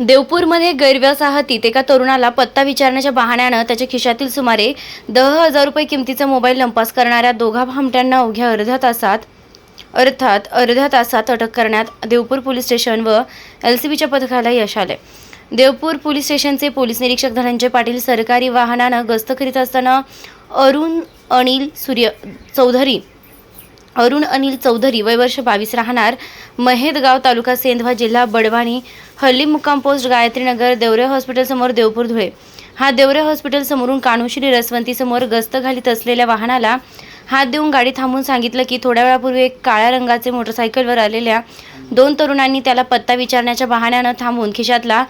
देवपूरमध्ये गैरव्यवसाहतीत एका तरुणाला पत्ता विचारण्याच्या बहाण्यानं त्याच्या खिशातील सुमारे दहा हजार रुपये किमतीचा मोबाईल लंपास करणाऱ्या दोघा भामट्यांना अवघ्या अर्ध्या तासात अर्थात अर्ध्या तासात अटक करण्यात देवपूर पोलीस स्टेशन व एल सी बीच्या पथकाला यश आले देवपूर पोलीस स्टेशनचे पोलीस निरीक्षक धनंजय पाटील सरकारी वाहनानं गस्त करीत असताना अरुण अनिल सूर्य चौधरी अरुण अनिल चौधरी वय वर्ष बावीस राहणार महेदगाव तालुका सेंधवा जिल्हा बडवाणी हल्ली मुक्काम पोस्ट गायत्रीनगर देवरे हॉस्पिटलसमोर देवपूर धुळे. हा देवरे हॉस्पिटल समोरून कानुश्री रसवंतीसमोर गस्त घालीत असलेल्या वाहनाला हात देऊन गाडी थांबून सांगितलं की थोड्या वेळापूर्वी एक काळ्या रंगाचे मोटरसायकलवर आलेल्या दोन तरुणांनी त्याला पत्ता विचारण्याच्या बहाण्यानं थांबून खिशातला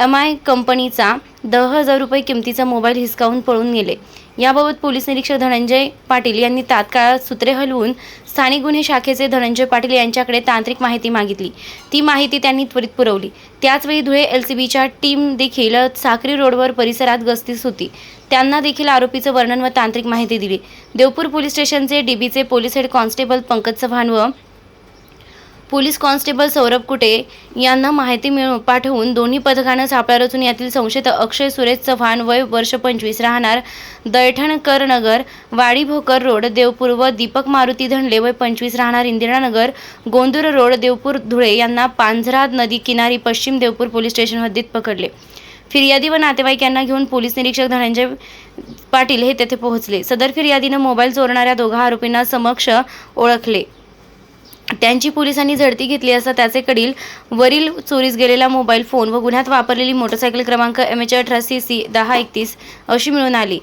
एम आय कंपनीचा दहा हजार रुपये किमतीचा मोबाईल हिसकावून पळून गेले. याबाबत पोलीस निरीक्षक धनंजय पाटील यांनी तात्काळ सूत्रे हलवून स्थानिक गुन्हे शाखेचे धनंजय पाटील यांच्याकडे तांत्रिक माहिती मागितली. ती माहिती त्यांनी त्वरित पुरवली. त्याचवेळी धुळे एल सी बीच्या टीम देखील साक्री रोडवर परिसरात गस्तीस होती. त्यांना देखील आरोपीचं वर्णन व तांत्रिक माहिती दिली. देवपूर पोलीस स्टेशनचे डीबीचे police head constable Pankaj Chavan व पोलीस कॉन्स्टेबल सौरभ कुटे यांना माहिती मिळवून पाठवून दोन्ही पथकानं सापळा रचून यातील संशयित अक्षय सुरेश चव्हाण वय वर्ष पंचवीस राहणार दैठणकर नगर वाडी भोकर रोड देवपूर व दीपक मारुती धनले वय पंचवीस राहणार इंदिरानगर गोंदूर रोड देवपूर धुळे यांना पांझरा नदी किनारी पश्चिम देवपूर पोलीस स्टेशन हद्दीत पकडले. फिर्यादी व नातेवाईक यांना घेऊन पोलीस निरीक्षक धनंजय पाटील हे तेथे पोहोचले. सदर फिर्यादीनं मोबाईल चोरणाऱ्या दोघा आरोपींना समक्ष ओळखले. त्यांची पोलिसांनी झडती घेतली असता त्याचे कडील वरील चोरीस गेलेला मोबाईल फोन व गुन्ह्यात वापरलेली मोटरसायकल क्रमांक एम एच अठरा सी सी दहा एकतीस अशी मिळून आली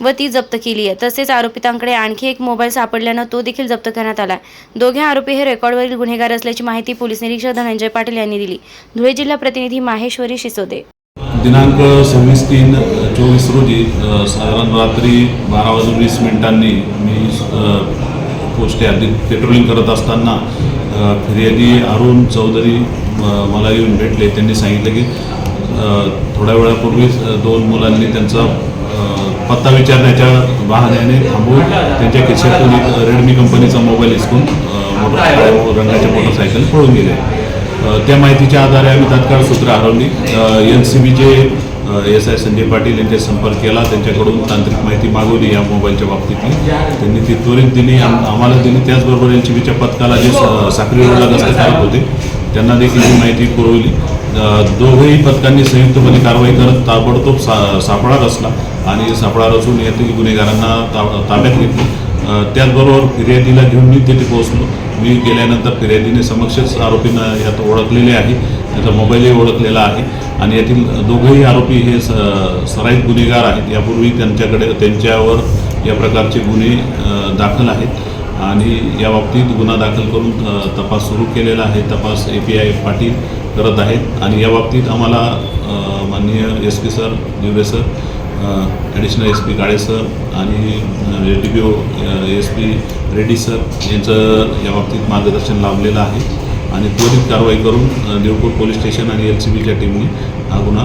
व ती जप्त केली आहे. तसेच आरोपितांकडे आणखी एक मोबाईल सापडल्यानं तो देखील जप्त करण्यात आला दोघे आरोपी हे रेकॉर्डवरील गुन्हेगार असल्याची माहिती पोलीस निरीक्षक धनंजय पाटील यांनी दिली. धुळे जिल्हा प्रतिनिधी माहेश्वरी शिसोदे. दिनांक सव्वीस तीन चोवीस रोजी साधारण रात्री बारा वाजून वीस मिनिटांनी मी पोस्ट हद्दीत पेट्रोलिंग करत असताना फिर्यादी अरुण चौधरी मला येऊन भेटले. त्यांनी सांगितलं की थोड्या वेळापूर्वीच दोन मुलांनी त्यांचा पत्ता विचारण्याच्या बहाण्याने थांबवून त्यांच्या खिशातून एक रेडमी कंपनीचा मोबाईल हिसकून अ, मोटर रंगाच्या मोटरसायकल पळून गेले. त्या माहितीच्या आधारे आम्ही तात्काळ सूत्र हरवली. एन सी बीचे एस आय संजय पाटील यांच्या संपर्क केला त्यांच्याकडून तांत्रिक माहिती मागवली या मोबाईलच्या बाबतीतली. त्यांनी ती त्वरित दिली आम्हाला दिली. त्याचबरोबर एन सी बीच्या पथकाला जे साखरी रोडला गस्त करत होते त्यांना देखील ही माहिती पुरवली. दोघेही पथकांनी संयुक्तपणे कारवाई करत ताबडतोब सा सापळा रचला आणि सापळा रचून यातील गुन्हेगारांना ता ताब्यात घेतली. त्याचबरोबर फिर्यादीला घेऊन मी तिथे पोहोचलो. मी गेल्यानंतर फिर्यादीने समक्षच आरोपींना यात ओळखलेले आहे. त्याचा मोबाईलही ओळखलेला आहे. आणि यातील दोघंही आरोपी हे स सराईत गुन्हेगार आहेत. यापूर्वी त्यांच्याकडे त्यांच्यावर या प्रकारचे गुन्हे दाखल आहेत. आणि या बाबतीत गुन्हा दाखल करून तपास सुरू केलेला आहे. तपास ए पी आय पाटील करत आहेत. आणि या बाबतीत आम्हाला माननीय S P sir Dive sir additional S P Kale sir आणि D P O S P Reddy sir यांचं या बाबतीत मार्गदर्शन लाभलेलं आहे. आणि त्वरित कारवाई करून देवपूर पोलीस स्टेशन आणि एल सी बीच्या टीमने हा गुन्हा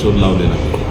शोध लावलेला आहे.